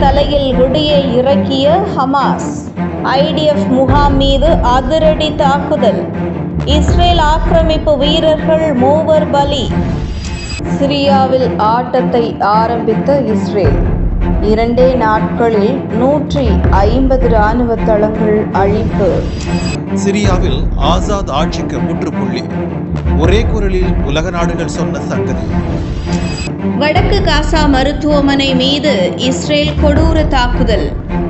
தலையில் குடியை இறக்கிய ஹமாஸ் ஐடிஎஃப் முகாம் மீது அதிரடி தாக்குதல். இஸ்ரேல் ஆக்கிரமிப்பு வீரர்கள் மூவர் பலி. சிரியாவில் ஆட்டத்தை ஆரம்பித்த இஸ்ரேல். இரண்டே நாட்களில் நூற்றி ஐம்பது ராணுவ தளங்கள் அழிப்பு. சிரியாவில் ஆசாத் ஆட்சிக்கு முற்றுப்புள்ளி. ஒரே குரலில் உலக நாடுகள் சொன்ன சங்கதி. வடக்கு காசா மருத்துவமனை மீது இஸ்ரேல் கொடூர தாக்குதல்.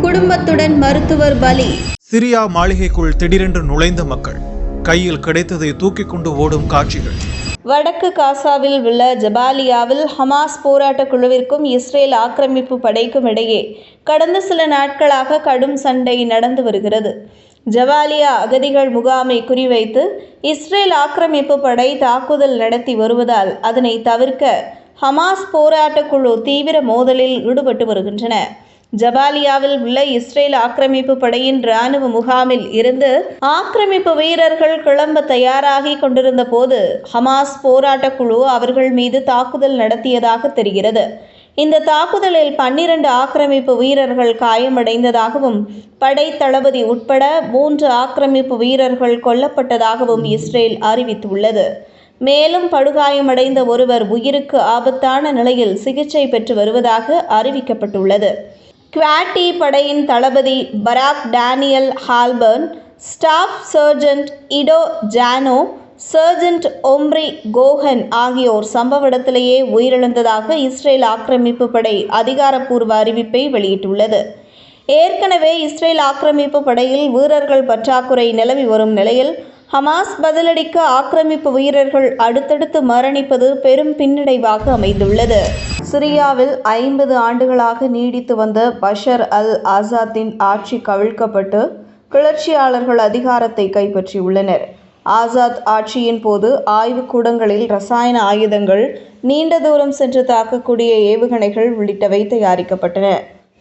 குடும்பத்துடன் மருத்துவர் பலி. சிரியா மாளிகைக்குள் திடீரென்று நுழைந்த மக்கள். கையில் கிடைத்ததை தூக்கிக் கொண்டு ஓடும் காட்சிகள். வடக்கு காசாவில் உள்ள ஜபாலியாவில் ஹமாஸ் போராட்ட குழுவிற்கும் இஸ்ரேல் ஆக்கிரமிப்பு படைக்கும் இடையே கடந்த சில நாட்களாக கடும் சண்டை நடந்து வருகிறது. ஜபாலியா அகதிகள் முகாமை குறிவைத்து இஸ்ரேல் ஆக்கிரமிப்பு படை தாக்குதல் நடத்தி வருவதால் அதனை தவிர்க்க ஹமாஸ் போராட்ட குழு தீவிர மோதலில் ஈடுபட்டு வருகின்றன. ஜபாலியாவில் உள்ள இஸ்ரேல் ஆக்கிரமிப்பு படையின் ராணுவ முகாமில் இருந்து ஆக்கிரமிப்பு வீரர்கள் கிளம்ப தயாராகி கொண்டிருந்த போது ஹமாஸ் போராட்ட குழு அவர்கள் மீது தாக்குதல் நடத்தியதாக தெரிகிறது. இந்த தாக்குதலில் பன்னிரண்டு ஆக்கிரமிப்பு வீரர்கள் காயமடைந்ததாகவும் படை தளபதி உட்பட மூன்று ஆக்கிரமிப்பு வீரர்கள் கொல்லப்பட்டதாகவும் இஸ்ரேல் அறிவித்துள்ளது. மேலும் படுகாயமடைந்த ஒருவர் உயிருக்கு ஆபத்தான நிலையில் சிகிச்சை பெற்று வருவதாக அறிவிக்கப்பட்டுள்ளது. குவாட்டி படையின் தளபதி Barak Daniel Halperin staff sergeant Ido ஜானோ சர்ஜன்ட் ஒம்ரி கோஹன் ஆகியோர் சம்பவ இடத்திலேயே உயிரிழந்ததாக இஸ்ரேல் ஆக்கிரமிப்பு படை அதிகாரப்பூர்வ அறிவிப்பை வெளியிட்டுள்ளது. ஏற்கனவே இஸ்ரேல் ஆக்கிரமிப்பு படையில் வீரர்கள் பற்றாக்குறை நிலவி வரும் நிலையில் ஹமாஸ் பதிலடிக்க ஆக்கிரமிப்பு வீரர்கள் அடுத்தடுத்து மரணிப்பது பெரும் பின்னடைவாக அமைந்துள்ளது. சிரியாவில் ஐம்பது ஆண்டுகளாக நீடித்து வந்த பஷர் அல் ஆசாத்தின் ஆட்சி கவிழ்க்கப்பட்டு கிளர்ச்சியாளர்கள் அதிகாரத்தை கைப்பற்றியுள்ளனர். ஆசாத் ஆட்சியின் போது ஆய்வுக்கூடங்களில் ரசாயன ஆயுதங்கள் நீண்ட தூரம் சென்று தாக்கக்கூடிய ஏவுகணைகள் உள்ளிட்டவை தயாரிக்கப்பட்டன.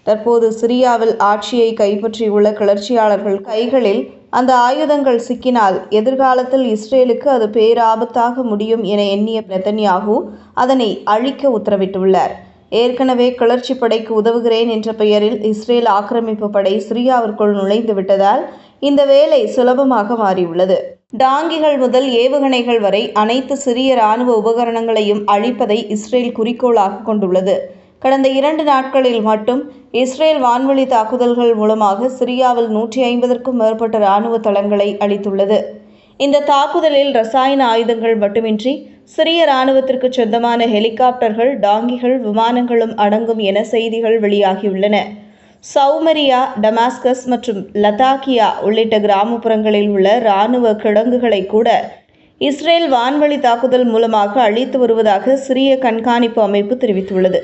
தற்போது சிரியாவில் ஆட்சியை கைப்பற்றியுள்ள கிளர்ச்சியாளர்கள் கைகளில் அந்த ஆயுதங்கள் சிக்கினால் எதிர்காலத்தில் இஸ்ரேலுக்கு அது பேராபத்தாக முடியும் என எண்ணிய நெத்தன்யாகு அதனை அழிக்க உத்தரவிட்டுள்ளார். ஏற்கனவே கிளர்ச்சி படைக்கு உதவுகிறேன் என்ற பெயரில் இஸ்ரேல் ஆக்கிரமிப்பு படை சிரியாவிற்குள் நுழைந்து விட்டதால் இந்த வேலை சுலபமாக மாறியுள்ளது. டாங்கிகள் முதல் ஏவுகணைகள் வரை அனைத்து சிறிய இராணுவ உபகரணங்களையும் அழிப்பதை இஸ்ரேல் குறிக்கோளாக கொண்டுள்ளது. கடந்த இரண்டு நாட்களில் மட்டும் இஸ்ரேல் வான்வழி தாக்குதல்கள் மூலமாக சிரியாவில் நூற்றி ஐம்பதற்கும் மேற்பட்ட இராணுவ தளங்களை அளித்துள்ளது இந்த தாக்குதலில் ரசாயன ஆயுதங்கள் மட்டுமின்றி சிரிய இராணுவத்திற்கு சொந்தமான ஹெலிகாப்டர்கள் டாங்கிகள் விமானங்களும் அடங்கும் என செய்திகள் வெளியாகியுள்ளன. சௌமரியா டமாஸ்கஸ் மற்றும் லதாக்கியா உள்ளிட்ட கிராமப்புறங்களில் உள்ள இராணுவ கிடங்குகளை கூட இஸ்ரேல் வான்வழி தாக்குதல் மூலமாக அழித்து வருவதாக சிரிய கண்காணிப்பு அமைப்பு தெரிவித்துள்ளது.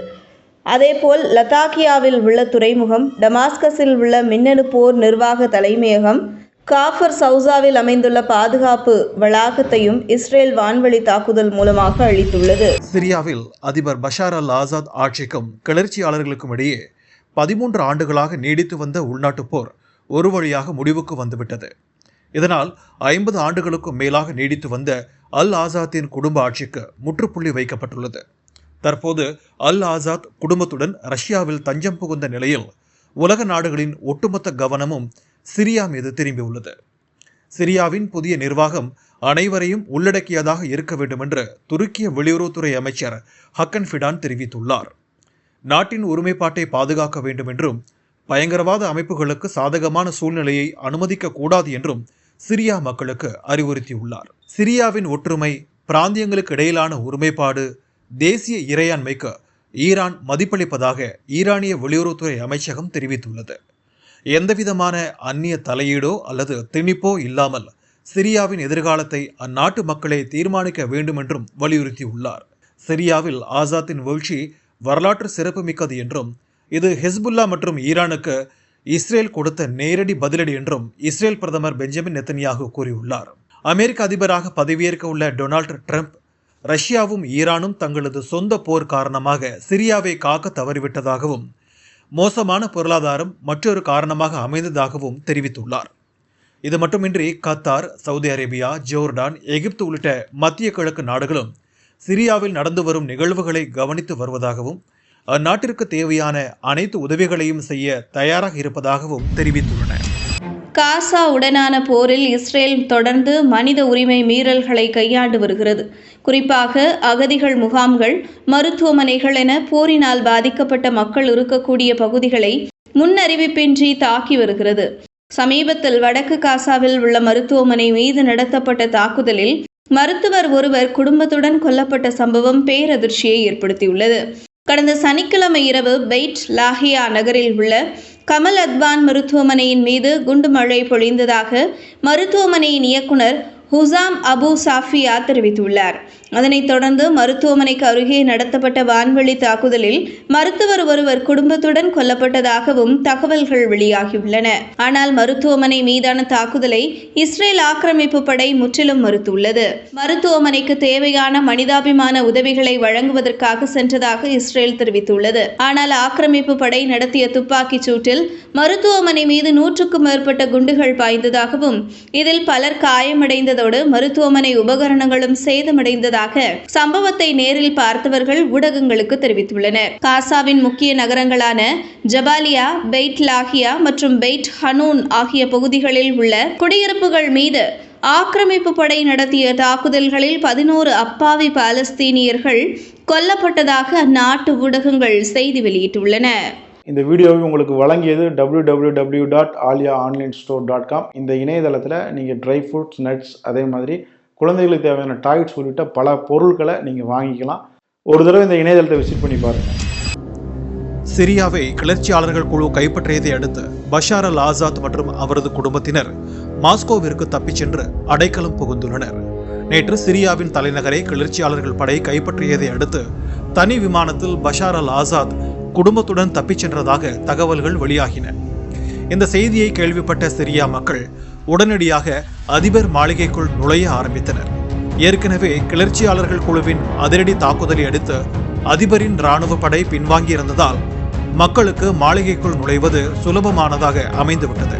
அதேபோல் லதாக்கியாவில் உள்ள துறைமுகம் டமாஸ்கஸில் உள்ள மின்னணு போர் நிர்வாக தலைமையகம் காஃபர் சவுசாவில் அமைந்துள்ள பாதுகாப்பு வளாகத்தையும் இஸ்ரேல் வான்வழி தாக்குதல் மூலமாக அழித்துள்ளது. சிரியாவில் அதிபர் பஷார் அல் ஆசாத் ஆட்சிக்கும் கிளர்ச்சியாளர்களுக்கும் இடையே பதிமூன்று ஆண்டுகளாக நீடித்து வந்த உள்நாட்டுப் போர் ஒரு வழியாக முடிவுக்கு வந்துவிட்டது. இதனால் ஐம்பது ஆண்டுகளுக்கும் மேலாக நீடித்து வந்த அல் ஆசாத்தின் குடும்ப ஆட்சிக்கு முற்றுப்புள்ளி வைக்கப்பட்டுள்ளது. தற்போது அல் ஆசாத் குடும்பத்துடன் ரஷ்யாவில் தஞ்சம் புகுந்த நிலையில் உலக நாடுகளின் ஒட்டுமொத்த கவனமும் சிரியா மீது திரும்பியுள்ளது. சிரியாவின் புதிய நிர்வாகம் அனைவரையும் உள்ளடக்கியதாக இருக்க வேண்டும் என்று துருக்கிய வெளியுறவுத்துறை அமைச்சர் ஹக்கன் ஃபிடான் தெரிவித்துள்ளார். நாட்டின் ஒருமைப்பாட்டை பாதுகாக்க வேண்டும் என்றும் பயங்கரவாத அமைப்புகளுக்கு சாதகமான சூழ்நிலையை அனுமதிக்க கூடாது என்றும் சிரியா மக்களுக்கு அறிவுறுத்தியுள்ளார். சிரியாவின் ஒற்றுமை பிராந்தியங்களுக்கு இடையிலான ஒருமைப்பாடு தேசிய இறையாண்மைக்கு ஈரான் மதிப்பளிப்பதாக ஈரானிய வெளியுறவுத்துறை அமைச்சகம் தெரிவித்துள்ளது. எந்தவிதமான அந்நிய தலையீடோ அல்லது திணிப்போ இல்லாமல் சிரியாவின் எதிர்காலத்தை அந்நாட்டு மக்களை தீர்மானிக்க வேண்டும் என்றும் வலியுறுத்தியுள்ளார். சிரியாவில் ஆசாத்தின் வீழ்ச்சி வரலாற்று சிறப்புமிக்கது என்றும் இது ஹெஸ்புல்லா மற்றும் ஈரானுக்கு இஸ்ரேல் கொடுத்த நேரடி பதிலடி என்றும் இஸ்ரேல் பிரதமர் பெஞ்சமின் நெத்தன்யாகு கூறியுள்ளார். அமெரிக்க அதிபராக பதவியேற்க உள்ள டொனால்டு ட்ரம்ப் ரஷ்யாவும் ஈரானும் தங்களது சொந்த போர் காரணமாக சிரியாவை காக்க தவறிவிட்டதாகவும் மோசமான பொருளாதாரம் மற்றொரு காரணமாக அமைந்ததாகவும் தெரிவித்துள்ளார். இது மட்டுமின்றி கத்தார் சவுதி அரேபியா ஜோர்டான் எகிப்து உள்ளிட்ட மத்திய கிழக்கு நாடுகளும் சிரியாவில் நடந்து வரும் நிகழ்வுகளை கவனித்து வருவதாகவும் அந்நாட்டிற்கு தேவையான அனைத்து உதவிகளையும் செய்ய தயாராக இருப்பதாகவும் தெரிவித்துள்ளன. காசா உடனான போரில் இஸ்ரேல் தொடர்ந்து மனித உரிமை மீறல்களை கையாண்டு வருகிறது. குறிப்பாக அகதிகள் முகாம்கள் மருத்துவமனைகள் என போரினால் பாதிக்கப்பட்ட மக்கள் இருக்கக்கூடிய பகுதிகளை முன்னறிவிப்பின்றி தாக்கி வருகிறது. சமீபத்தில் வடக்கு காசாவில் உள்ள மருத்துவமனை மீது நடத்தப்பட்ட தாக்குதலில் மருத்துவர் ஒருவர் குடும்பத்துடன் கொல்லப்பட்ட சம்பவம் பேரதிர்ச்சியை ஏற்படுத்தியுள்ளது. கடந்த சனிக்கிழமை இரவு பெய்ட் லாஹியா நகரில் உள்ள கமல் அத்வான் மருத்துவமனையின் மீது குண்டு மழை பொழிந்ததாக மருத்துவமனையின் இயக்குனர் ஹுசாம் அபு சாஃபியா தெரிவித்துள்ளார். அதனைத் தொடர்ந்து மருத்துவமனைக்கு அருகே நடத்தப்பட்ட வான்வெளி தாக்குதலில் மருத்துவர் ஒருவர் குடும்பத்துடன் கொல்லப்பட்டதாகவும் தகவல்கள் வெளியாகியுள்ளன. ஆனால் மருத்துவமனை மீதான தாக்குதலை இஸ்ரேல் ஆக்கிரமிப்பு படை முற்றிலும் மறுத்துள்ளது. மருத்துவமனைக்கு தேவையான மனிதாபிமான உதவிகளை வழங்குவதற்காக சென்றதாக இஸ்ரேல் தெரிவித்துள்ளது. ஆனால் ஆக்கிரமிப்பு படை நடத்திய துப்பாக்கிச் சூட்டில் மருத்துவமனை மீது நூற்றுக்கும் மேற்பட்ட குண்டுகள் பாய்ந்ததாகவும் இதில் பலர் காயமடைந்தது காயமடைந்ததோடு மருத்துவமனை உபகரணங்களும் சேதமடைந்ததாக சம்பவத்தை நேரில் பார்த்தவர்கள் ஊடகங்களுக்கு தெரிவித்துள்ளனர். காசாவின் முக்கிய நகரங்களான ஜபாலியா பெய்ட் லாகியா மற்றும் பெய்ட் ஹனூன் ஆகிய பகுதிகளில் உள்ள குடியிருப்புகள் மீது ஆக்கிரமிப்பு படை நடத்திய தாக்குதல்களில் பதினோரு அப்பாவி பாலஸ்தீனியர்கள் கொல்லப்பட்டதாக அந்நாட்டு ஊடகங்கள் செய்தி வெளியிட்டுள்ளன. இந்த வீடியோவை உங்களுக்கு வழங்கியது www.alia dot Alia online store dot com இந்த இணையதளத்தில் நீங்கள் ட்ரை ஃப்ரூட்ஸ் நட்ஸ் அதே மாதிரி குழந்தைகளுக்கு தேவையான டாய்ஸ் உள்ளிட்ட பல பொருட்களை நீங்கள் வாங்கிக்கலாம். ஒரு தடவை இந்த இணையதளத்தை விசிட் பண்ணி பாருங்கள் சிரியாவை கிளர்ச்சியாளர்கள் குழு கைப்பற்றியதை அடுத்து பஷார் அல் ஆசாத் மற்றும் அவரது குடும்பத்தினர் மாஸ்கோவிற்கு தப்பிச் சென்று அடைக்கலம் புகுந்துள்ளனர். நேற்று சிரியாவின் தலைநகரை கிளர்ச்சியாளர்கள் படை கைப்பற்றியதை அடுத்து தனி விமானத்தில் பஷார் அல் ஆசாத் குடும்பத்துடன் தப்பிச் சென்றதாக தகவல்கள் வெளியாகின. இந்த செய்தியை கேள்விப்பட்ட சிரியா மக்கள் உடனடியாக அதிபர் மாளிகைக்குள் நுழைய ஆரம்பித்தனர். ஏற்கனவே கிளர்ச்சியாளர்கள் குழுவின் அதிரடி தாக்குதலை அடுத்து அதிபரின் இராணுவ படை பின்வாங்கியிருந்ததால் மக்களுக்கு மாளிகைக்குள் நுழைவது சுலபமானதாக அமைந்துவிட்டது.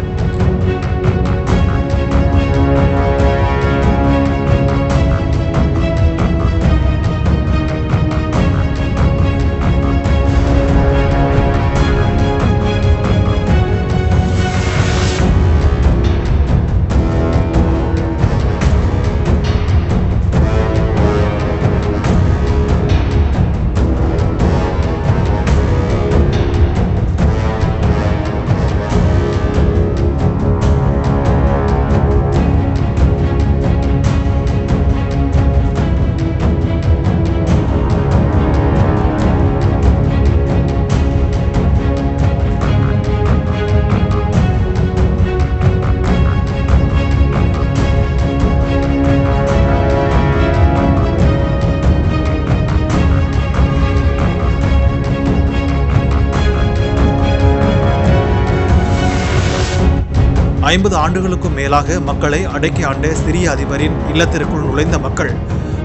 ஐம்பது ஆண்டுகளுக்கும் மேலாக மக்களை அடக்கி ஆண்ட சிரிய அதிபரின் இல்லத்திற்குள் நுழைந்த மக்கள்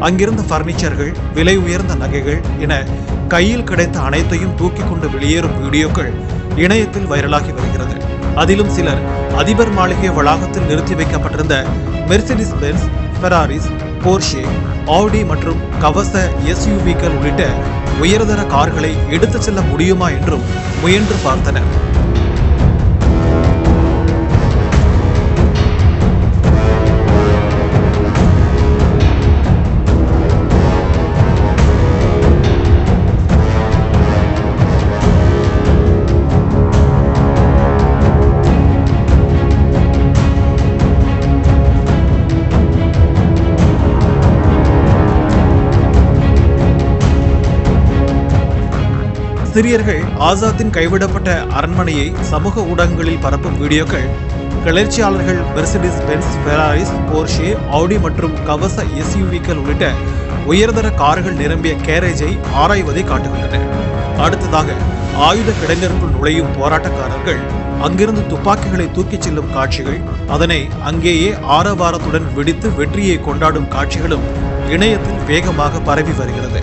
அங்கிருந்த பர்னிச்சர்கள் விலை உயர்ந்த நகைகள் என கையில் கிடைத்த அனைத்தையும் தூக்கி கொண்டு வெளியேறும் வீடியோக்கள் இணையத்தில் வைரலாகி வருகிறது. அதிலும் சிலர் அதிபர் மாளிகை வளாகத்தில் நிறுத்தி வைக்கப்பட்டிருந்த மெர்சிடிஸ் பென்ஸ் ஃபெராரிஸ் போர்ஷே ஆடி மற்றும் கவச எஸ்யூவிக்கள் உள்ளிட்ட உயர்தர கார்களை எடுத்துச் செல்ல முடியுமா என்றும் முயன்று பார்த்தனர். சிரியர்கள் ஆசாத்தின் கைவிடப்பட்ட அரண்மனையை சமூக ஊடகங்களில் பரப்பும் வீடியோக்கள் கிளர்ச்சியாளர்கள் மெர்சிடிஸ் பென்ஸ் ஃபெராரிஸ் போர்ஷே ஆடி மற்றும் கவச எஸ்யூவிக்கள் உள்ளிட்ட உயர்தர கார்கள் நிரம்பிய கேரேஜை ஆராய்வதை காட்டுகின்றன. அடுத்ததாக ஆயுத கிடங்கிற்குள் நுழையும் போராட்டக்காரர்கள் அங்கிருந்து துப்பாக்கிகளை தூக்கிச் செல்லும் காட்சிகள் அதனை அங்கேயே ஆரவாரத்துடன் வெடித்து வெற்றியை கொண்டாடும் காட்சிகளும் இணையத்தில் வேகமாக பரவி வருகிறது.